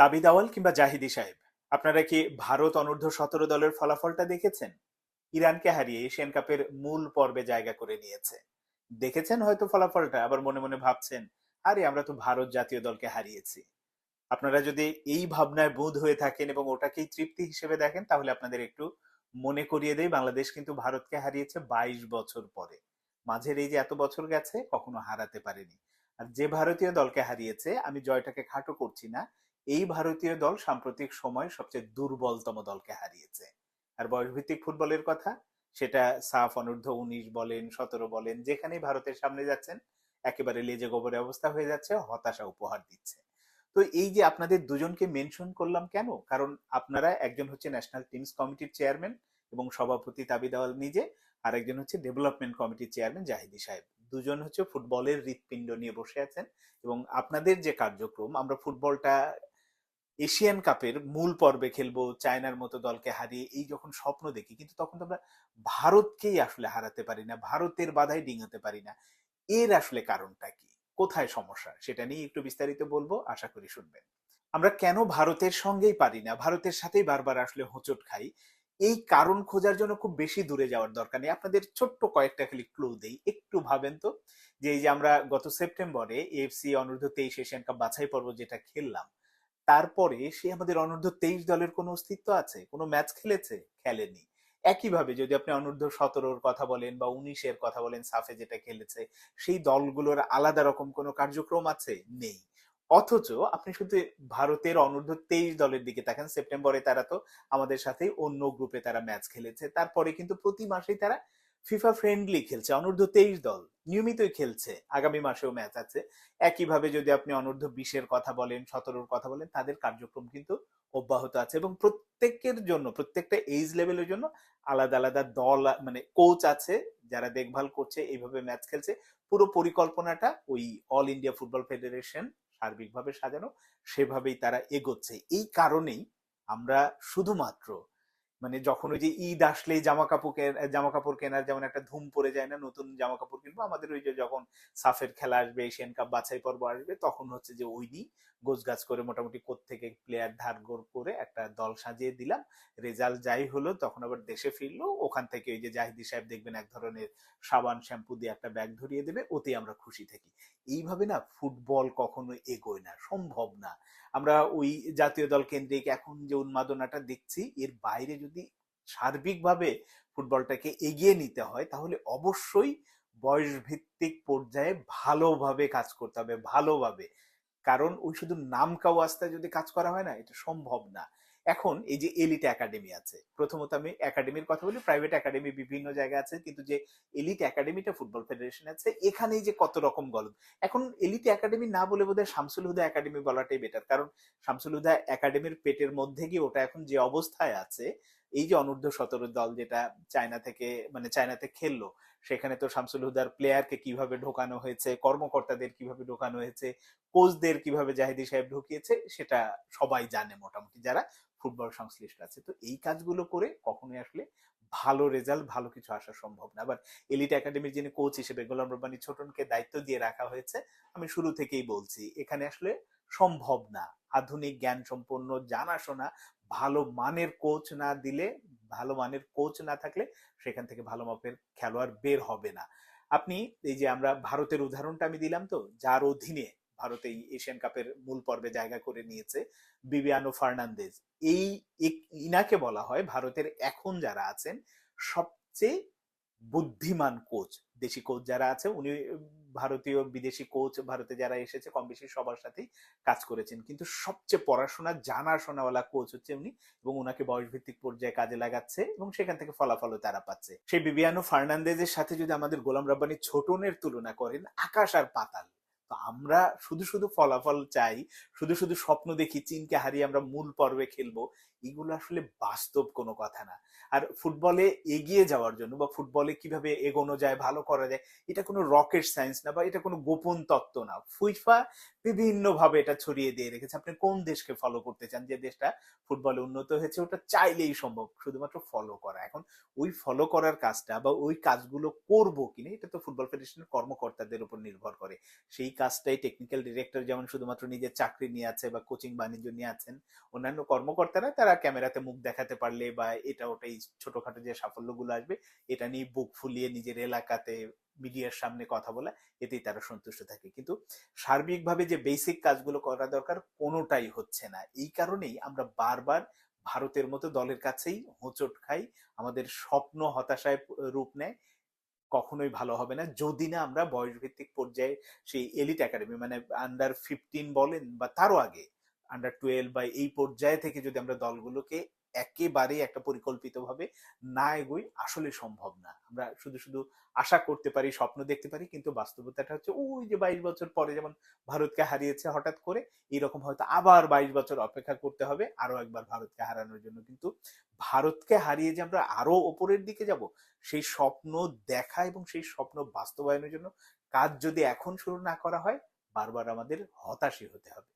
তাবিদ আওয়াল কিংবা জাহিদি সাহেব, আপনারা কি ভারত অনূর্ধ্ব সতেরো দলের ফলাফলটা দেখেছেন? ইরানকে হারিয়ে এশিয়ান কাপের মূল পর্বে জায়গা করে নিয়েছে। দেখেছেন হয়তো ফলাফলটা, আবার মনে মনে ভাবছেন, আরে, আমরা তো ভারত জাতীয় দলকে হারিয়েছি। আপনারা যদি এই ভাবনায় বোধ হয়ে থাকেন এবং ওটাকেই তৃপ্তি হিসেবে দেখেন, তাহলে আপনাদের একটু মনে করিয়ে দেই, বাংলাদেশ কিন্তু ভারতকে হারিয়েছে বাইশ বছর পরে। মাঝের এই যে এত বছর গেছে, কখনো হারাতে পারেনি। আর যে ভারতীয় দলকে হারিয়েছে, আমি জয়টাকে খাটো করছি না। এই ভারতীয় দল সাম্প্রতিক সময় সবচেয়ে দুর্বলতম দলকে হারিয়েছে। আর বয়সভিত্তিক ফুটবলের কথা, সেটা সাফ অনূর্ধ্ব উনিশ বলেন, সতেরো বলেন, যেখানেই ভারতের সামনে যাচ্ছেন, একেবারে লেজে গোবরে অবস্থা হয়ে যাচ্ছে, হতাশা উপহার দিচ্ছে। তো এই যে আপনাদের দুজনকে মেনশন করলাম কেন? কারণ আপনারা একজন হচ্ছে ন্যাশনাল টিমস কমিটির চেয়ারম্যান এবং সভাপতি তাবিদ আওয়াল নিজে আর একজন হচ্ছে ডেভেলপমেন্ট কমিটির চেয়ারম্যান জাহিদি সাহেব। দুজন হচ্ছে ফুটবলের হৃৎপিণ্ড নিয়ে বসে আছেন এবং আপনাদের যে কার্যক্রম, আমরা ফুটবলটা এশিয়ান কাপের মূল পর্বে খেলব, চায়নার মতো দলকে হারিয়ে এই যখন স্বপ্ন দেখি, কিন্তু তখন তো আমরা ভারতকেই আসলে হারাতে পারি না, ভারতের বাধায় ডিঙাতে পারি না। এর আসলে কারণটা কি? কোথায় সমস্যা? সেটা নিয়ে একটু বিস্তারিত বলব, আশা করি শুনবেন। আমরা কেন ভারতের সঙ্গেই পারি না? ভারতের সাথেই বারবার আসলে হোঁচট খাই। এই কারণ খোঁজার জন্য খুব বেশি দূরে যাওয়ার দরকার নেই। আপনাদের ছোট্ট কয়েকটা খালি ক্লু দেই, একটু ভাবেন তো। যে এই যে আমরা গত সেপ্টেম্বরে এফসি অনূর্ধ্ব তেইশ এশিয়ান কাপ বাছাই পর্ব যেটা খেললাম তারপরে সে আমাদের অনূর্ধ্ব তেইশ দলের কোনো অস্তিত্ব আছে? কোনো ম্যাচ খেলেছে? খেলেনি। একইভাবে যদি আপনি অনূর্ধ্ব সতেরোর কথা বলেন বা উনিশের কথা বলেন, সাফে যেটা খেলেছে, সেই দলগুলোর আলাদা রকম কোনো কার্যক্রম আছে? নেই। অথচ আপনি শুধু ভারতের অনূর্ধ্ব তেইশ দলের দিকে তাকান, সেপ্টেম্বরে তারা তো আমাদের সাথেই অন্য গ্রুপে তারা ম্যাচ খেলেছে, তারপরে কিন্তু প্রতি মাসেই তারা ফিফা ফ্রেন্ডলি খেলছে, অনূর্ধ্ব তেইশ দল। নিয়মিতই খেলছে। আগামী মাসেও ম্যাচ আছে। একইভাবে যদি আপনি অনূর্ধ্ব বিশের কথা বলেন, সতেরোর কথা বলেন, তাদের কার্যক্রম কিন্তু অব্যাহত আছে এবং প্রত্যেকের জন্য, প্রত্যেকটা এইজ লেভেলের জন্য আলাদা আলাদা দল মানে কোচ আছে যারা দেখভাল করছে, এইভাবে ম্যাচ খেলছে। পুরো পরিকল্পনাটা ওই অল ইন্ডিয়া ফুটবল ফেডারেশন সার্বিকভাবে সাজানো, সেভাবেই তারা এগোচ্ছে। এই কারণেই আমরা শুধুমাত্র মানে যখন ওই যে ঈদ আসলেই জামা কাপড় জামা কাপড় কেনার যেমন একটা ধুম পড়ে যায় না, নতুন জামা কাপড় কিনবো, আমাদের ওই যে যখন সাফের খেলা আসবে, এশিয়ান কাপ বাছাই পর্ব আসবে, তখন হচ্ছে যে ওই নিয়ে গোছগাছ করে মোটামুটি থেকে প্লেয়ার ধার গোর করে একটা দল সাজিয়ে দিলাম। রেজাল্ট যাই হলো, তখন আবার দেশে ফিরলো, ওখান থেকে ওই যে জাহিদি সাহেব দেখবেন এক ধরনের সাবান শ্যাম্পু দিয়ে একটা ব্যাগ ধরিয়ে দেবে ওতে আমরা খুশি থাকি। এইভাবে না ফুটবল কখনো এগোয় না, সম্ভব না। আমরা ওই জাতীয় দল কেন্দ্রিক এখন যে উন্মাদনাটা দেখছি, এর বাইরে যদি সার্বিকভাবে ফুটবলটাকে এগিয়ে নিতে হয়, তাহলে অবশ্যই বয়স ভিত্তিক পর্যায়ে ভালোভাবে কাজ করতে হবে, ভালোভাবে। কারণ ওই শুধু নাম কাওয়াস্তায় যদি কাজ করা হয় না, এটা সম্ভব না। এখন এই যে এলিট একাডেমি আছে, প্রথমত আমি একাডেমির কথা বলি প্রাইভেট একাডেমি বিভিন্ন জায়গায় আছে, কিন্তু যে এলিট একাডেমিটা ফুটবল ফেডারেশন আছে, এখানেই যে কত রকম গল্প এখন এলিট একাডেমি না বলে বোধহয় শামসুল হুদা একাডেমি বলাটাই বেটার কারণ শামসুল হুদা একাডেমির পেটের মধ্যে গিয়ে ওটা এখন যে অবস্থায় আছে, এই যে অনূর্ধ্ব সতেরো দল যেটা চায়না থেকে মানে চায়নাতে খেললো, সেখানে তো শামসুল হুদার প্লেয়ারকে কীভাবে ঢোকানো হয়েছে, কর্মকর্তাদের কীভাবে ঢোকানো হয়েছে কোচদের কীভাবে জাহিদি সাহেব ঢুকিয়েছে, সেটা সবাই জানে মোটামুটি যারা ফুটবল সংশ্লিষ্ট আছে। তো এই কাজগুলো করে কখনোই আসলে ভালো রেজাল্ট ভালো কিছু আসা সম্ভব না। আবার এলিট একাডেমির যিনি কোচ হিসেবে গোলাম রব্বানি ছোটনকে দায়িত্ব দিয়ে রাখা হয়েছে, আমি শুরু থেকেই বলছি, এখানে আসলে সম্ভব না। আধুনিক জ্ঞান সম্পন্ন জানাশোনা, ভালো মানের কোচ না দিলে, ভালো মানের কোচ না থাকলে সেখান থেকে ভালো মাপের খেলোয়াড় বের হবে না। আপনি এই যে আমরা ভারতের উদাহরণটা আমি দিলাম তো, যার অধীনে ভারত এই এশিয়ান কাপের মূল পর্বে জায়গা করে নিয়েছে বিবিয়ানো ফার্নান্দেজ এই ইনাকে বলা হয় ভারতের এখন যারা আছেন, সবচেয়ে বুদ্ধিমান কোচ দেশি কোচ যারা আছে, উনি ভারতীয় বিদেশি কোচ ভারতে যারা এসেছে কম বেশি সবার সাথেই কাজ করেছেন। কিন্তু সবচেয়ে পড়াশোনা, জানাশোনাওয়ালা কোচ হচ্ছে উনি এবং ওনাকে বয়স ভিত্তিক পর্যায়ে কাজে লাগাচ্ছে এবং সেখান থেকে ফলাফলও তারা পাচ্ছে। সেই বিবিয়ানো ফার্নান্দেজের সাথে যদি আমাদের গোলাম রাব্বানি ছোটনের তুলনা করেন, আকাশ আর পাতাল। তো আমরা শুধু শুধু ফলাফল চাই, শুধু শুধু স্বপ্ন দেখি, চীনকে হারিয়ে আমরা মূল পর্বে খেলব, এগুলো আসলে বাস্তব কোনো কথা না। আর ফুটবলে এগিয়ে যাওয়ার জন্য বা ফুটবলে কীভাবে এগোনো যায়, ভালো করা যায়, এটা কোনো রকেট সায়েন্স না বা এটা কোনো গোপন তত্ত্ব না। ফুইফা বিভিন্ন ভাবে এটা ছড়িয়ে দিয়ে রেখেছে। আপনি কোন দেশকে ফলো করতে চান? যে দেশটা ফুটবলে উন্নত হয়েছে, ওটা চাইলেই সম্ভব, শুধুমাত্র ফলো করা। এখন ওই ফলো করার কাজটা বা ওই কাজগুলো করব কিনা, এটা তো ফুটবল ফেডারেশনের কর্মকর্তাদের উপর নির্ভর করে। সেই কাজটাই টেকনিক্যাল ডিরেক্টর যেমন শুধুমাত্র নিজের চাকরি নিয়ে আছে বা কোচিং বাণিজ্য নিয়ে আছেন, অন্যান্য কর্মকর্তারা তারা ক্যামেরাতে মুখ দেখাতে পারলে বা এটা ওটাই ছোটখাটো যে সাফল্যগুলো আসবে, এটা নিয়ে বুক ফুলিয়ে নিজের এলাকাতে মিডিয়ার সামনে কথা বলা, এতেই তারা সন্তুষ্ট থাকে। কিন্তু সার্বিকভাবে যে বেসিক কাজগুলো করা দরকার কোনোটাই হচ্ছে না। এই কারণেই আমরা বারবার ভারতের মতো দলের কাছেই হোঁচট খাই, আমাদের স্বপ্ন হতাশায় রূপ নেয় কখনোই ভালো হবে না। যদি না আমরা বয়স ভিত্তিক পর্যায়ে সেই এলিট একাডেমি মানে আন্ডার ফিফটিন বলেন বা তারও আগে আন্ডার টুয়েলভ বা এই পর্যায়ে থেকে যদি আমরা দলগুলোকে একেবারেই একটা পরিকল্পিতভাবে না এগোই আসলে সম্ভব না। আমরা শুধু শুধু আশা করতে পারি, স্বপ্ন দেখতে পারি, কিন্তু বাস্তবতাটা হচ্ছে ওই যে বাইশ বছর পরে যেমন ভারতকে হারিয়েছে হঠাৎ করে এরকম হয়তো আবার বাইশ বছর অপেক্ষা করতে হবে, আরও একবার ভারতকে হারানোর জন্য। কিন্তু ভারতকে হারিয়ে যে আমরা আরও ওপরের দিকে যাব, সেই স্বপ্ন দেখা এবং সেই স্বপ্ন বাস্তবায়নের জন্য কাজ যদি এখন শুরু না করা হয়, বারবার আমাদের হতাশই হতে হবে।